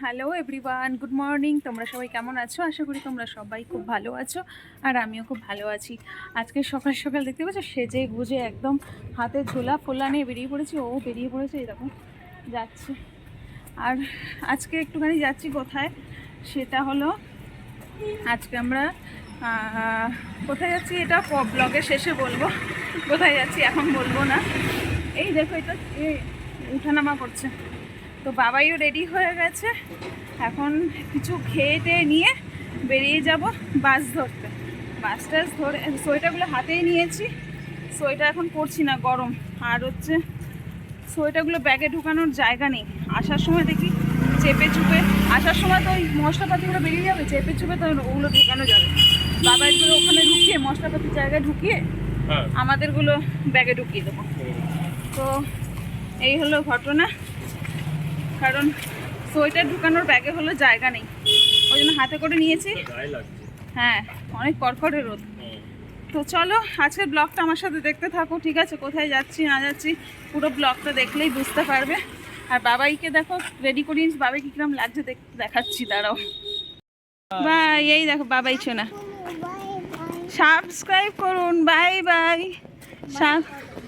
Hello everyone good morning তোমরা সবাই কেমন আছো? আশা করি তোমরা সবাই খুব ভালো আছো, আর আমিও খুব ভালো আছি। আজকে সকাল সকাল দেখতে পাচ্ছ সেজে গুজে একদম হাতে ঝোলা ফোলা নিয়ে বেরিয়ে পড়েছি। ও বেরিয়ে পড়েছে এরকম যাচ্ছে। আর আজকে একটুখানি যাচ্ছি কোথায়? সেটা হলো, আজকে আমরা কোথায় যাচ্ছি? এটা ব্লগের শেষে বলব। কোথায় যাচ্ছি এখন বলব না। এই দেখো, এটা উঠানামা করছে। তো বাবাইও রেডি হয়ে গেছে। এখন কিছু খেয়ে টেয়ে নিয়ে বেরিয়ে যাব বাস ধরতে। বাস টাস ধরে সোয়েটারগুলো হাতেই নিয়েছি। সোয়েটার এখন পরছি না গরম। আর হচ্ছে সোয়েটারগুলো ব্যাগে ঢুকানোর জায়গা নেই। আসার সময় দেখি চেপে চুপে আসার সময় তো ওই মশলাপাতিগুলো বেরিয়ে যাবে চেপে চুপে তো ওগুলো ঢুকানো যাবে। বাবাইগুলো ওখানে ঢুকিয়ে মশলাপাতির জায়গায় ঢুকিয়ে হ্যাঁ। আমাদেরগুলো ব্যাগে ঢুকিয়ে দেবো। তো এই হলো ঘটনা। কারণ সোয়েটার ঢুকানোর ব্যাগে হলো জায়গা নেই। ওই জন্য হাতে করে নিয়েছি। হ্যাঁ অনেক কড়কড়ে রোদ। তো চলো আজকের ব্লগটা আমার সাথে দেখতে থাকো ঠিক আছে? কোথায় যাচ্ছি না যাচ্ছি পুরো ব্লগটা দেখলেই বুঝতে পারবে। আর বাবাইকে দেখো রেডি করে নিয়েছি বাবাইকে কিরম লাগছে দেখ- দেখাচ্ছি দাঁড়াও। বাই এই দেখো বাবাই শোনা সাবস্ক্রাইব করুন বাই বাই।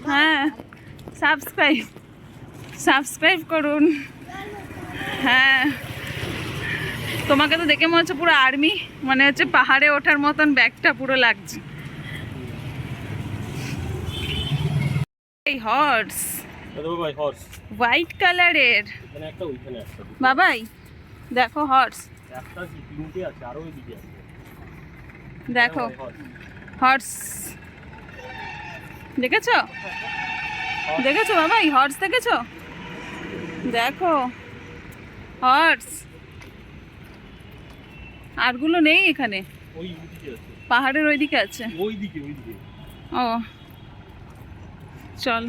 হ্যাঁ সাবস্ক্রাইব সাবস্ক্রাইব করুন। হ্যাঁ। তোমাকে তো দেখে মনে হচ্ছে পুরো আর্মি মানে হচ্ছে পাহাড়ে ওঠার মতন ব্যাগটা পুরো লাগছে। এই হর্স হর্স হোয়াইট কালারের বাবাই দেখো হর্স দেখো। হর্স দেখেছ? দেখেছ বাবাই? হর্স দেখেছ? দেখো। হর্স। আরগুলো নেই এখানে? ওই ওইদিকে আছে। পাহাড়ের ওইদিকে আছে? ও চল।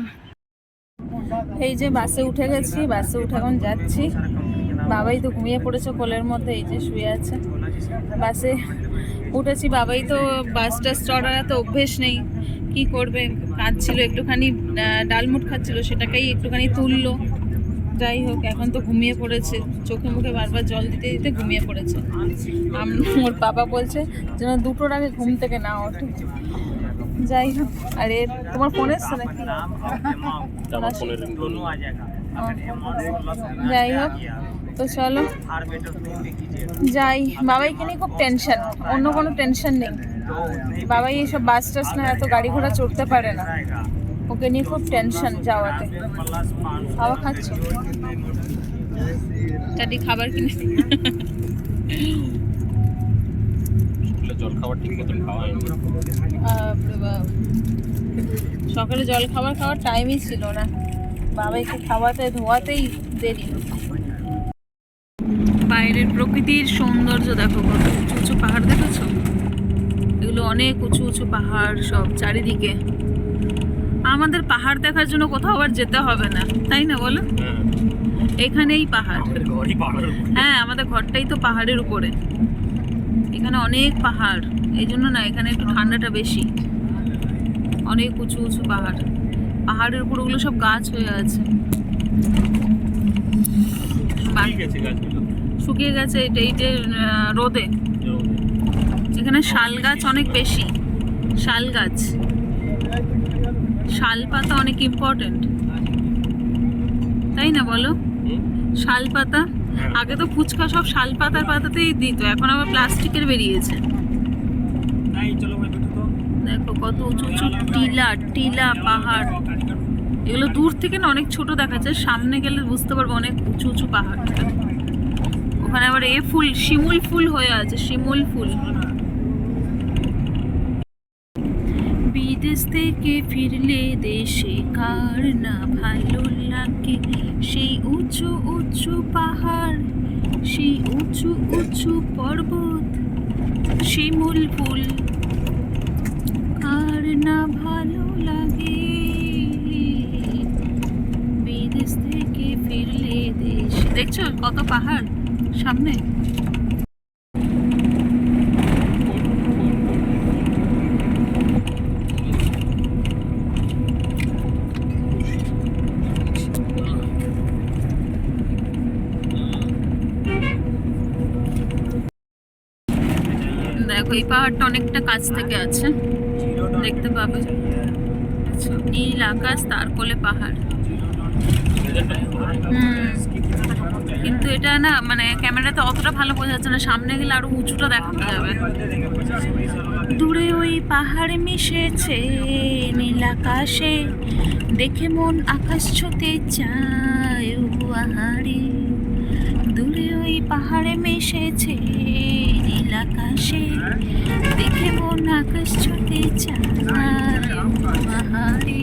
এই যে বাসে উঠে গেছি বাসে উঠে এখন যাচ্ছি। বাবাই তো ঘুমিয়ে পড়েছে কোলের মধ্যে এই যে শুয়ে আছে। বাসে উঠেছি বাবাই তো বাস টাস চড়ার এত অভ্যেস নেই। কি করবে? কাঁদছিল একটুখানি ডালমুট খাচ্ছিল সেটাকেই একটুখানি তুললো। যাই হোক এখন তো ঘুমিয়ে পড়েছে। চোখে মুখে বারবার জল দিতে দিতে ঘুমিয়ে পড়েছে। ওর বাবা বলছে যেন দুটোর আগে ঘুম থেকে না ওঠে। যাই হোক আর এর তোমার ফোন এসছে নাকি? যাই হোক তো চলো। যাই বাবাইকে নিয়ে খুব টেনশন অন্য কোনো টেনশন নেই। বাবাই এইসব বাস টাস না এত গাড়ি ঘোড়া চড়তে পারে না। ওকে নিয়ে খুব টেনশন যাওয়াতে। খাওয়া খাচ্ছ। চাটি খাবার কিনে। সকালে জল খাবার খাওয়ার টাইমই ছিল না। বাবা একটু খাওয়াতে ধোয়াতেই দেরি। বাইরের প্রকৃতির সৌন্দর্য দেখো কত উঁচু উঁচু পাহাড় দেখেছ? এগুলো অনেক উঁচু উঁচু পাহাড় সব চারিদিকে। আমাদের পাহাড় দেখার জন্য কোথাও আবার যেতে হবে না তাই না বলো? হ্যাঁ। এখানেই পাহাড়। হ্যাঁ আমাদের ঘরটাই তো পাহাড়ের উপরে। এখানে অনেক পাহাড় এই জন্য না এখানে একটু ঠান্ডাটা বেশি। অনেক উঁচু উঁচু পাহাড়। পাহাড়ের উপর ওগুলো সব গাছ হয়ে আছে। শুকিয়ে গেছে এটা এই যে রোদে। এখানে শাল গাছ অনেক বেশি। শাল গাছ। শাল পাতা অনেক ইম্পর্টেন্ট তাই না বলো? শাল পাতা হ্যাঁ। আগে তো ফুচকা সব শাল পাতার পাতাতেই দিত এখন আবার প্লাস্টিকের বেরিয়েছে। দেখো কত উঁচু উঁচু টিলা টিলা পাহাড়। এগুলো দূর থেকে না অনেক ছোট দেখাচ্ছে সামনে গেলে বুঝতে পারব অনেক উঁচু উঁচু পাহাড়। ওখানে আবার এ ফুল শিমুল ফুল হয়ে আছে শিমুল ফুল। থেকে ফিরলে দেশে কার না ভালো লাগে? সেই উঁচু উঁচু পাহাড়, সেই উঁচু উঁচু পর্বত, শিমুল ফুল, কার না ভালো লাগে? বিদেশ থেকে ফিরলে দেশ দেখছ কত পাহাড় সামনে দেখো এই পাহাড়টা অনেকটা কাছ থেকে আছে। দেখতে পাবে। আচ্ছা নীল আকাশ, তার কোলে পাহাড়। কিন্তু এটা না মানে ক্যামেরাতে অতটা ভালো বোঝা যাচ্ছে না। সামনে গেলে আরও উঁচুটা দেখাতে যাবে। দূরে ওই পাহাড়ে মিশেছে নীল আকাশে। দেখে মন আকাশ ছুতে চায়, ও আহারে। পাহাড়ে মিশেছে নীল আকাশে দেখে মন আকাশ আহারে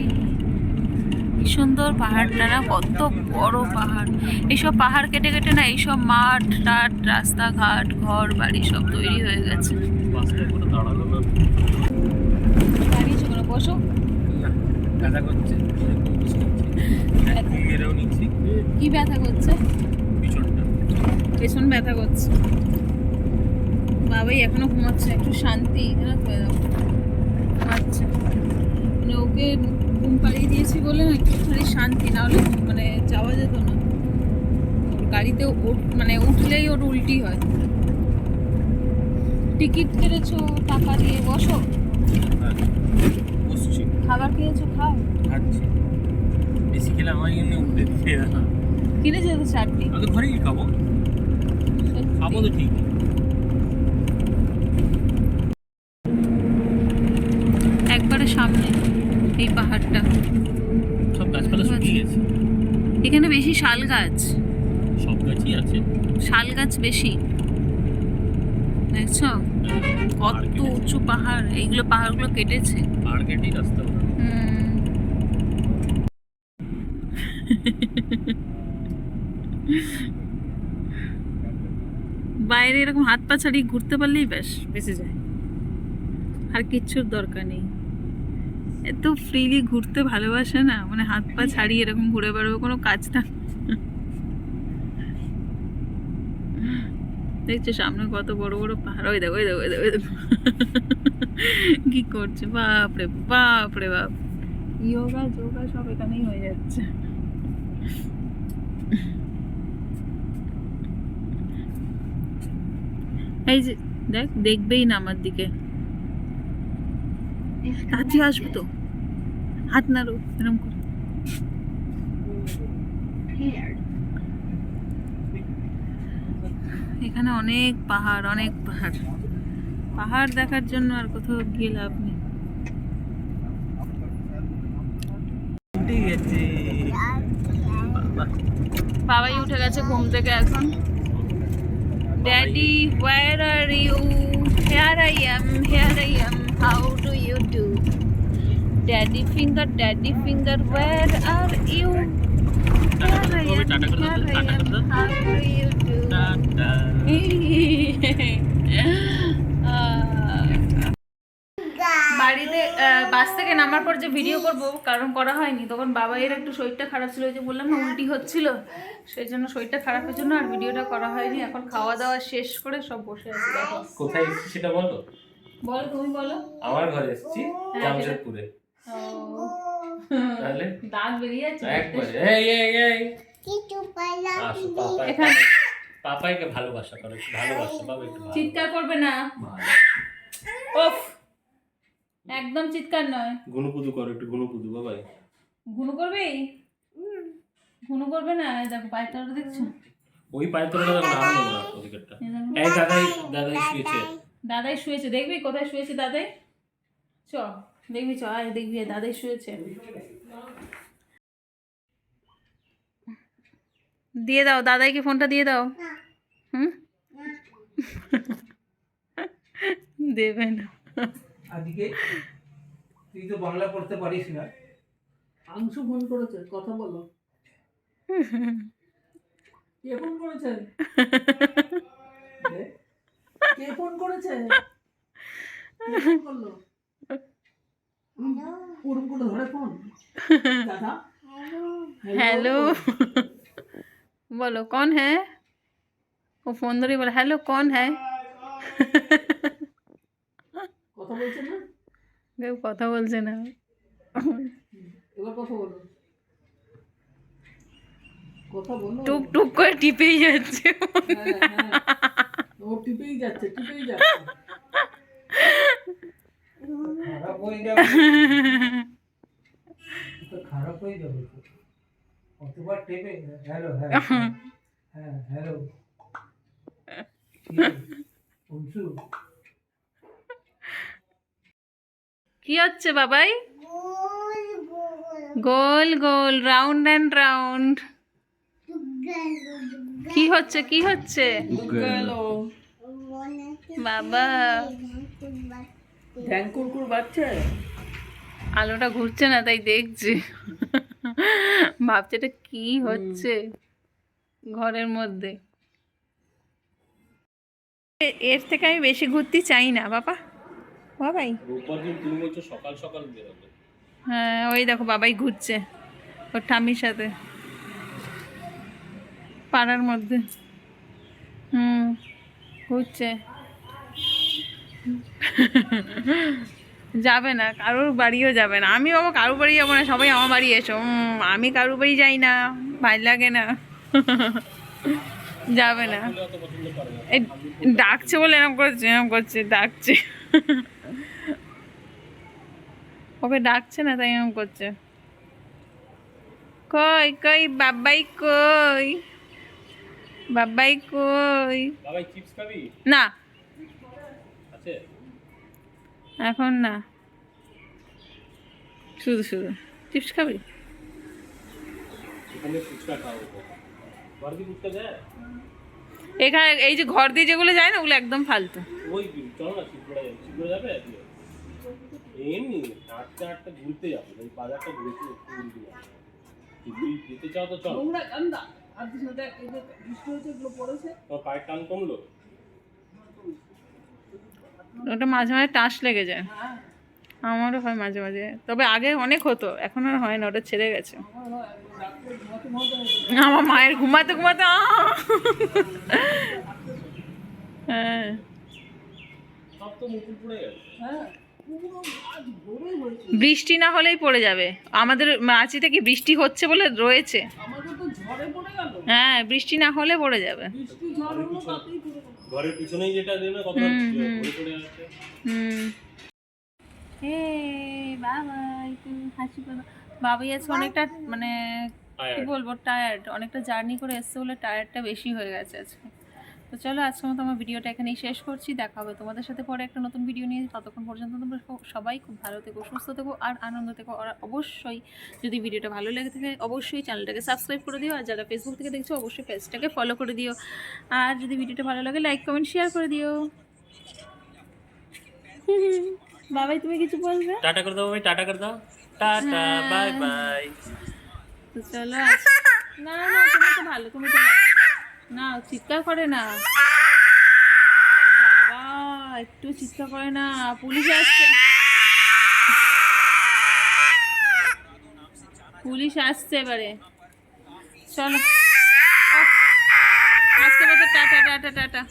কি সুন্দর পাহাড়টা না কত বড় পাহাড়। এইসব পাহাড় কেটে কেটে না এইসব মাঠ টাট রাস্তাঘাট ঘর বাড়ি সব তৈরি হয়ে গেছে। বসো কি ব্যথা করছে? পেছন ব্যথা করছে। বাবাই এখনও ঘুমাচ্ছে একটু শান্তি জানো তো ঘুমাচ্ছে মানে ওকে ঘুম পাড়িয়ে দিয়েছি বলে না একটুখানি শান্তি না হলে মানে যাওয়া যেত না। ওর গাড়িতে মানে উঠলেই ওর উল্টি হয়। টিকিট কেটেছো টাকা দিয়ে বসো। হ্যাঁ, খাবার খেয়েছো খাও। খাচ্ছি। বেশি খেলে আমার এমনি উঠে দিয়ে না। কিনেছো তো চারটি। আমি ঘরেই খাব। খাব তো ঠিক একবারে সামনে এই পাহাড়টা। সব গাছপালা শুকিয়ে গেছে। এখানে বেশি শাল গাছ। সব গাছই আছে। শাল গাছ বেশি। দেখছ? কত উঁচু পাহাড়। এইগুলো পাহাড়গুলো কেটেছে। মার্কেটেই রাস্তা হুম। বাইরে এরকম হাত পা ছাড়িয়ে ঘুরতে পারলেই ব্যাস, বেঁচে যায়। আর কিচ্ছুর দরকার নেই। এত ফ্রিলি ঘুরতে ভালোবাসে না মানে হাত পা ছাড়িয়ে এরকম ঘুরে বেড়াবে, কোনো কাজ না। দেখছ সামনে কত বড় বড় পাহাড় ওই দেখো ওই দেখো ওই দেখো। কি করছে? বাপরে বাপরে বাপ। ইয়োগা, যোগা সব এখানেই হয়ে যাচ্ছে। এই যে দেখ দেখবেই না আমার দিকে। কাছে আসব তো। হাত নাড়ো এরকম করে। এখানে অনেক পাহাড় অনেক পাহাড়। পাহাড় দেখার জন্য আর কোথাও গিয়ে লাভ নেই। বাবাই উঠে গেছে ঘুম থেকে এখন। Daddy, where are you? Here I am, here I am. How do you do? Daddy finger, daddy finger, where are you? Here I am, here I am. How do you do? বাস থেকে নামার পর যে video করব কারণ করা হয়নি তখন বাবা এর একটু শরীরটা খারাপ ছিল যে বললাম না উল্টি হচ্ছিল সেই জন্য শরীরটা খারাপের জন্য আর ভিডিওটা করা হয়নি এখন খাওয়া দাওয়া শেষ করে সব বসে আছি কোথায় এসেছি সেটা বলো? বলো তুমি বলো। আমার ঘরে এসেছি হ্যাঁ, জামশেদপুরে। তাহলে? দাঁত বেরিয়ে যাচ্ছে একবারে। এই এই এই। পাপা এখানে। পাপাইকে ভালোবাসা করো ভালোবাসা বাবা একটু চিৎকার করবে না। ওফ। একদম চিৎকার নয়। গুনুপুদু করো একটু গুনুপুদু বাবাই ঘুনু করবে? ঘুনু করবে না? দেখো পায়টা দেখছ? ওই পায়ের তলাটা দেখো না আরও নোংরা ওদিকেরটা। এই দাদাই দাদাই শুয়েছে। দাদাই শুয়েছে। দেখবি? কোথায় শুয়েছে দাদাই? চ দেখবি চ আয় দেখবি দাদাই শুয়েছে। দিয়ে দাও দাদাইকে ফোনটা দিয়ে দাও। হুম? দেবে না। আজকে তুই তো বাংলা পড়তে পারিস না আংশু ফোন করেছে কথা বলো কে ফোন করেছে এ? কে ফোন করেছে কে ফোন করলো ওরম করে ধরে ফোন দাদা हेलो बोलो कौन है वो फोन धरी बोला हेलो कौन है কথা বলছে না? কেউ কথা বলছে না। এবার কথা বলো কথা বলো টুক টুক করে টিপেই যাচ্ছে। হ্যাঁ, হ্যাঁ। ও টিপেই যাচ্ছে টিপেই যাচ্ছে। যাবে। খারাপ হয়ে যাবে। কতবার টেপে হ্যালো হ্যাঁ হ্যাঁ হ্যালো। অংশু কি হচ্ছে বাবাই? গোল গোল। রাউন্ড অ্যান্ড রাউন্ড কি হচ্ছে কি হচ্ছে? বাবা। আলোটা ঘুরছে না তাই দেখছি। ভাবছে এটা কি হচ্ছে ঘরের মধ্যে। এ- এর থেকে আমি বেশি ঘুরতে চাই না বাবা। বাবাই? সকাল সকাল হ্যাঁ ওই দেখো বাবাই ঘুরছে ওর ঠাম্মির সাথে। পাড়ার মধ্যে। হুম ঘুরছে। যাবে না কারোর বাড়িও যাবে না। আমি বাবা কারোর বাড়ি যাব না সবাই আমার বাড়ি এসো। আমি কারোর বাড়ি যাই না ভালো লাগে না। যাবে না। এই ডাকছে বলে এরকম করছে এরকম করছে ডাকছে। ওকে ডাকছে না তাই এরকম করছে। কই কই বাবাই কই? বাবাই কই? বাবাই চিপস খাবি? না। আছে? এখন না। শুধু শুধু। চিপস খাবি? এখানে এই যে ঘর দিয়ে যেগুলো যায় না ওগুলো একদম ফালতু। ওই চলো না যাবে? এমনি হাঁটতে হাঁটতে ঘুরতে যাবে ওই বাজারটা ঘুরতে ঘুরতে যাবে। তুই যেতে চাও তো চল। নোংরা গান্দা আর কিছু দেখ এই যে বৃষ্টি হয়েছে এগুলো পড়েছে। পায়ের টান কমলো? ওটা মাঝে মাঝে টাস লেগে যায়। হ্যাঁ। আমারও হয় মাঝে মাঝে। তবে আগে অনেক হতো এখন আর হয় না ওটা ছেড়ে গেছে। আমার মায়ের ঘুমাতে ঘুমাতে হ্যাঁ। সব তো মুকুল পড়ে গেছে। হ্যাঁ। বৃষ্টি না হলেই পড়ে যাবে। আমাদের মাছিতে কি বৃষ্টি হচ্ছে বলে রয়েছে? হ্যাঁ বৃষ্টি না হলে পড়ে যাবে। ঘরের পিছনেই যেটা কত হুম, হুম। আছে হুম। হে বাবা একটু হাসি করো বাবাই আজকে অনেকটা মানে কি বলব টায়ার্ড অনেকটা জার্নি করে এসছে বলে টায়ার্ডটা বেশি হয়ে গেছে আজকে। তো চলো আজকের মতো আমার ভিডিওটা এখানেই শেষ করছি। দেখা হবে তোমাদের সাথে পরে একটা নতুন ভিডিও নিয়ে। ততক্ষণ পর্যন্ত তোমরা সবাই খুব ভালো থেকো সুস্থ থেকো আর আনন্দ থেকো। আর অবশ্যই যদি ভিডিওটা ভালো লেগে থাকে অবশ্যই চ্যানেলটাকে সাবস্ক্রাইব করে দিও। আর যারা ফেসবুক থেকে দেখছ অবশ্যই পেজটাকে ফলো করে দিও। আর যদি ভিডিওটা ভালো লাগে লাইক কমেন্ট শেয়ার করে দিও। বাবাই তুমি কিছু বলবে? টাটা করে দাও ভাই টাটা করে দাও। Tata bye bye. তো চলো না না তুমি তো ভালো তুমি তো ভালো। না, চিৎকার করে না। বাবা, একটু চিৎকার করে না, পুলিশ আসছে। পুলিশ আসছে এবারে। চলো। আজকে টাটা টাটা টাটা